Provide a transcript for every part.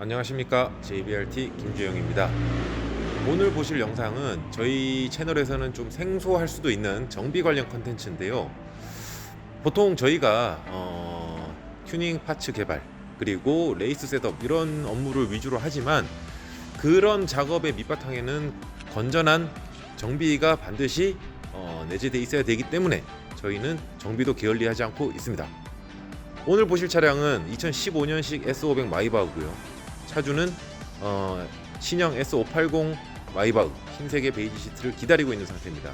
안녕하십니까. JBRT 김주영입니다. 오늘 보실 영상은 저희 채널에서는 좀 생소할 수도 있는 정비 관련 컨텐츠인데요. 보통 저희가 어, 튜닝 파츠 개발 그리고 레이스 셋업 이런 업무를 위주로 하지만 그런 작업의 밑바탕에는 건전한 정비가 반드시 어, 내재돼 있어야 되기 때문에 저희는 정비도 게을리하지 않고 있습니다. 오늘 보실 차량은 2015년식 S500 마이바흐고요. 차주는 어, 신형 S580 마이바흐 흰색의 베이지 시트를 기다리고 있는 상태입니다.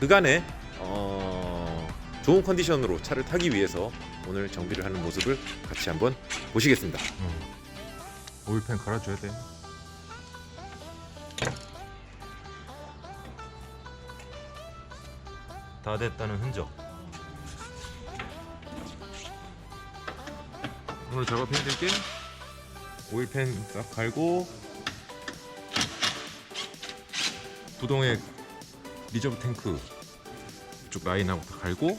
그간에 어, 좋은 컨디션으로 차를 타기 위해서 오늘 정비를 하는 모습을 같이 한번 보시겠습니다. 오일팬 갈아줘야 돼. 다 됐다는 흔적. 오늘 작업해드릴게 오일팬 싹 갈고 부동액 리저브 탱크 쪽 라인하고 다 갈고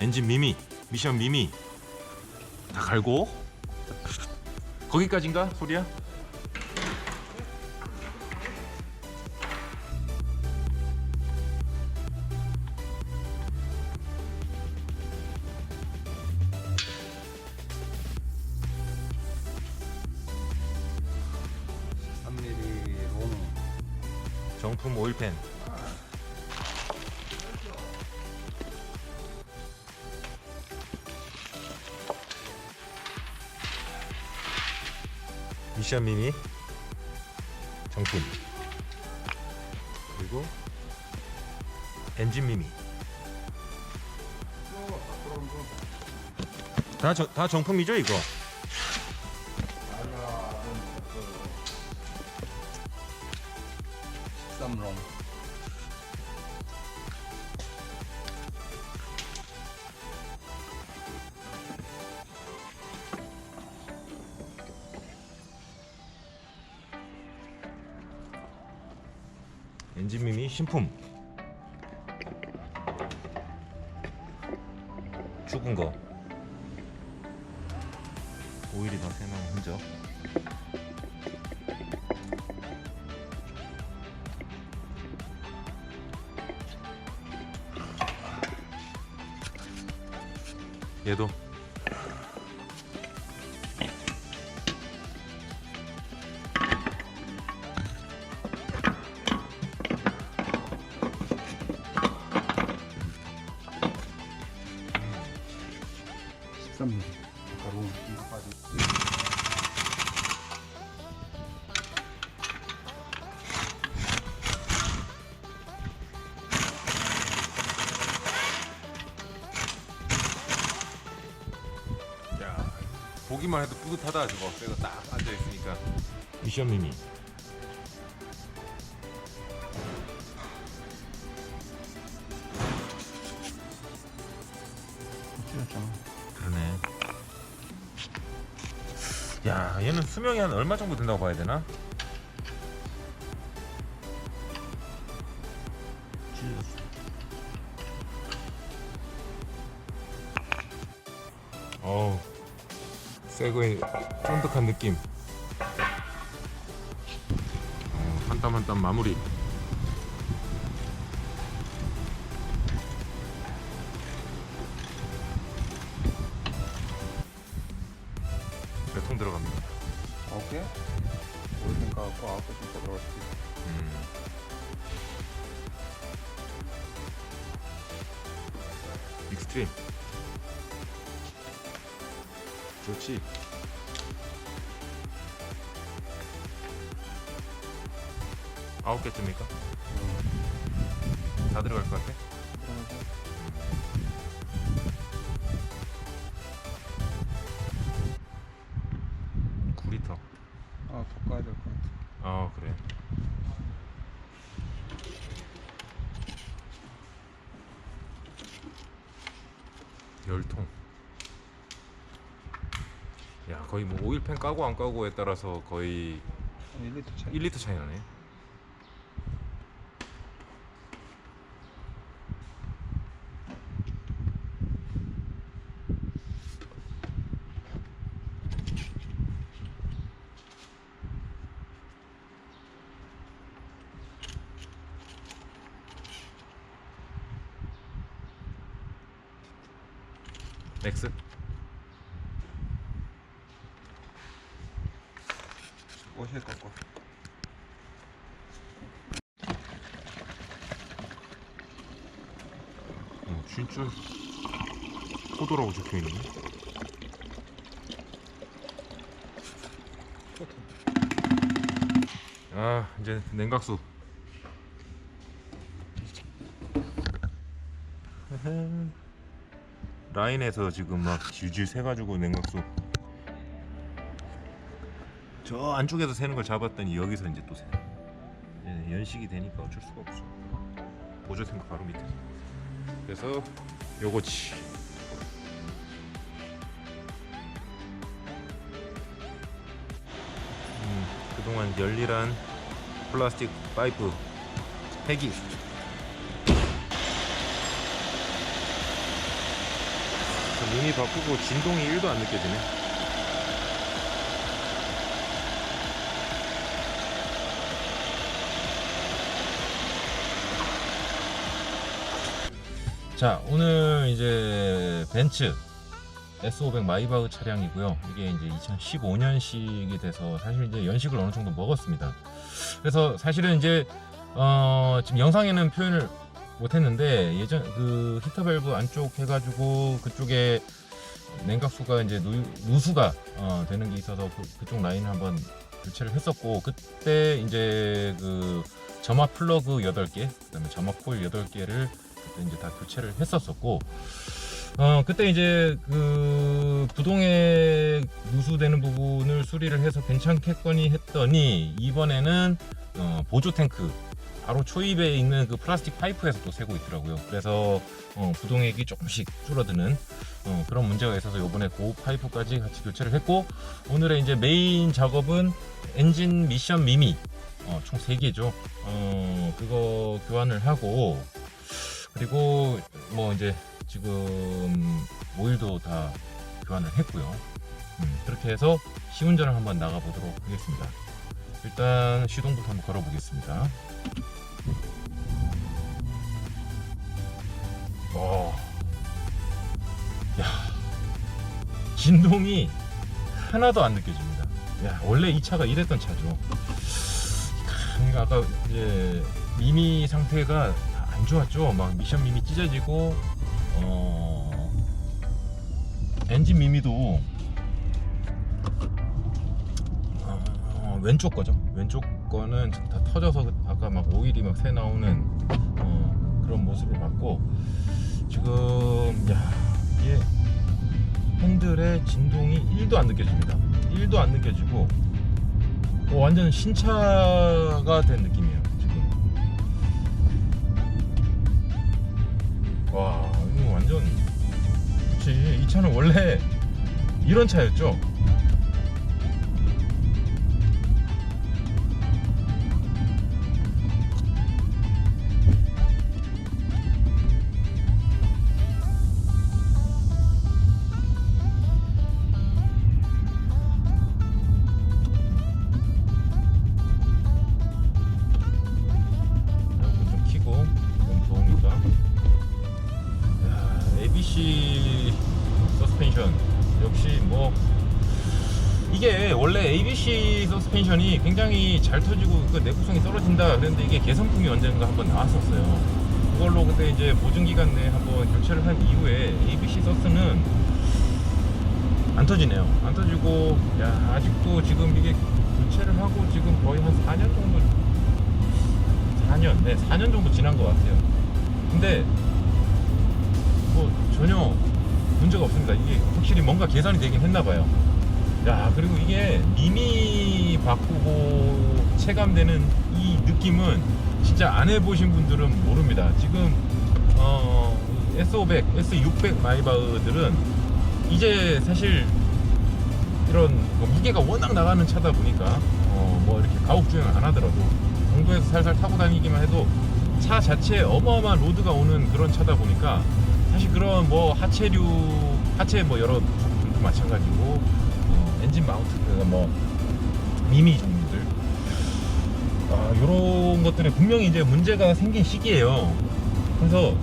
엔진 미미 미션 미미 다 갈고 거기까지인가 소리야? 정품 오일팬 미션 미니. 정품. 그리고 엔진 미니. 다, 저, 다 정품이죠 이거 쌈롱. 엔진 미미 신품. 죽은 거. 오일이 다 새나는 흔적 얘도 보기만 해도 뿌듯하다 저거. 새거 딱 앉아 있으니까. 미션 미미. 그러네. 야 얘는 수명이 한 얼마 정도 된다고 봐야 되나? 새거의 쫀득한 느낌. 어, 한땀 한 땀 마무리 좋지. 아홉 개쯤일까? 다 들어갈 것 같아? 그러면서 구리터. 아더 까야 될 것 같아. 아 그래. 열통 거의 뭐 오일팬 까고 안 까고에 따라서 거의 1리터 차이. 1리터 차이 나네. 넥스. 옷이 꺾고. 어, 진짜 포도라고 적혀 있네. 아 이제 냉각수. 라인에서 지금 막 질질 새가지고 냉각수. 저 안쪽에서 새는 걸 잡았더니 여기서 이제 또 새. 예, 연식이 되니까 어쩔 수가 없어. 보조 탱크 바로 밑에. 그래서 요거지. 음, 그동안 열일한 플라스틱 파이프 폐기. 눈이 바쁘고 진동이 1도 안 느껴지네. 자 오늘 이제 벤츠 S500 마이바흐 차량이고요. 이게 이제 2015년식이 돼서 사실 이제 연식을 어느 정도 먹었습니다. 그래서 사실은 이제 어 지금 영상에는 표현을 못했는데 예전 그 히터 밸브 안쪽 해가지고 그쪽에 냉각수가 이제 누, 누수가 어, 되는 게 있어서 그, 쪽 라인을 한번 교체를 했었고 그때 이제 그 점화 플러그 8개 그다음에 점화 폴 8개를 그때 이제 다 교체를 했었었고 어 그때 이제 그 부동에 누수되는 부분을 수리를 해서 괜찮겠거니 했더니 이번에는 어, 보조 탱크 바로 초입에 있는 그 플라스틱 파이프에서 또 새고 있더라고요. 그래서 어, 부동액이 조금씩 줄어드는 어, 그런 문제가 있어서 이번에 그 파이프까지 같이 교체를 했고 오늘의 이제 메인 작업은 엔진 미션 미미 어, 총 3개죠. 어, 그거 교환을 하고 그리고 뭐 이제 지금 오일도 다 교환을 했고요. 음, 그렇게 해서 시운전을 한번 나가 보도록 하겠습니다. 일단 시동부터 한번 걸어 보겠습니다. 어. 야. 진동이 하나도 안 느껴집니다. 야, 원래 이 차가 이랬던 차죠. 그러니까 아까 이제 미미 상태가 안 좋았죠. 막 미션 미미 찢어지고 어 엔진 미미도 어, 왼쪽 거죠. 왼쪽 거는 다 터져서 아까 막 오일이 막 새 나오는 어, 그런 모습을 봤고 지금 야 이게 핸들의 진동이 1도 안 느껴집니다. 1도 안 느껴지고 어, 완전 신차가 된 느낌이에요. 와 이거 완전 그치 이 차는 원래 이런 차였죠. 원래 ABC 서스펜션이 굉장히 잘 터지고 그 내구성이 떨어진다 그랬는데 이게 개선품이 언젠가 한번 나왔었어요 그걸로 그때 이제 보증 기간 내에 한번 교체를 한 이후에 ABC 서스는 안 터지네요 안 터지고 야 아직도 지금 이게 교체를 하고 지금 거의 한 4년 정도 4년, 네, 4년 정도 지난 것 같아요. 근데 뭐 전혀 문제가 없습니다. 이게 확실히 뭔가 개선이 되긴 했나 봐요. 야, 그리고 이게 미미 바꾸고 체감되는 이 느낌은 진짜 안 해보신 분들은 모릅니다. 지금 어, S500, S600 마이바흐들은 이제 사실 이런 뭐 무게가 워낙 나가는 차다 보니까 어, 뭐 이렇게 가옥 주행을 안 하더라도 공도에서 살살 타고 다니기만 해도 차 자체에 어마어마한 로드가 오는 그런 차다 보니까 사실 그런 뭐 하체류 하체 뭐 여러 부품들도 마찬가지고 마운트가 뭐 미미 종류들 아 이런 것들에 분명히 이제 문제가 생긴 시기예요. 그래서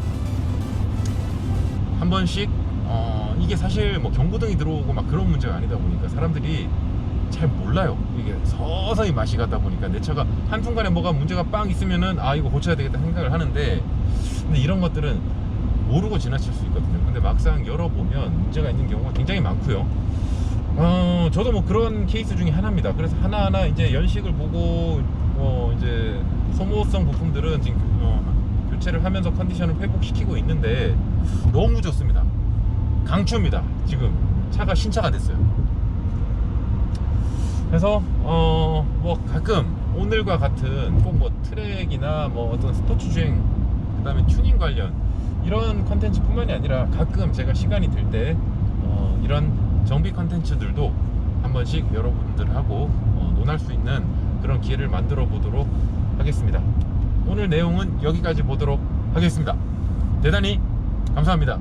한 번씩 어, 이게 이게 사실 뭐 경고등이 들어오고 막 그런 문제가 아니다 보니까 사람들이 잘 몰라요. 이게 서서히 맛이 가다 보니까 내 차가 한순간에 뭐가 문제가 빵 있으면은 아 이거 고쳐야 되겠다 생각을 하는데 근데 이런 것들은 모르고 지나칠 수 있거든요. 근데 막상 열어보면 문제가 있는 경우가 굉장히 많고요. 어, 저도 뭐 그런 케이스 중에 하나입니다. 그래서 하나하나 이제 연식을 보고 뭐 이제 소모성 부품들은 지금 어, 교체를 하면서 컨디션을 회복시키고 있는데 너무 좋습니다. 강추입니다. 지금 차가 신차가 됐어요. 그래서 어 뭐 가끔 오늘과 같은 꼭 뭐 트랙이나 뭐 어떤 스포츠 주행 그다음에 튜닝 관련 이런 컨텐츠뿐만이 아니라 가끔 제가 시간이 될 때 어, 이런 정비 컨텐츠들도 한 번씩 여러분들하고 어, 논할 수 있는 그런 기회를 만들어 보도록 하겠습니다. 오늘 내용은 여기까지 보도록 하겠습니다. 대단히 감사합니다.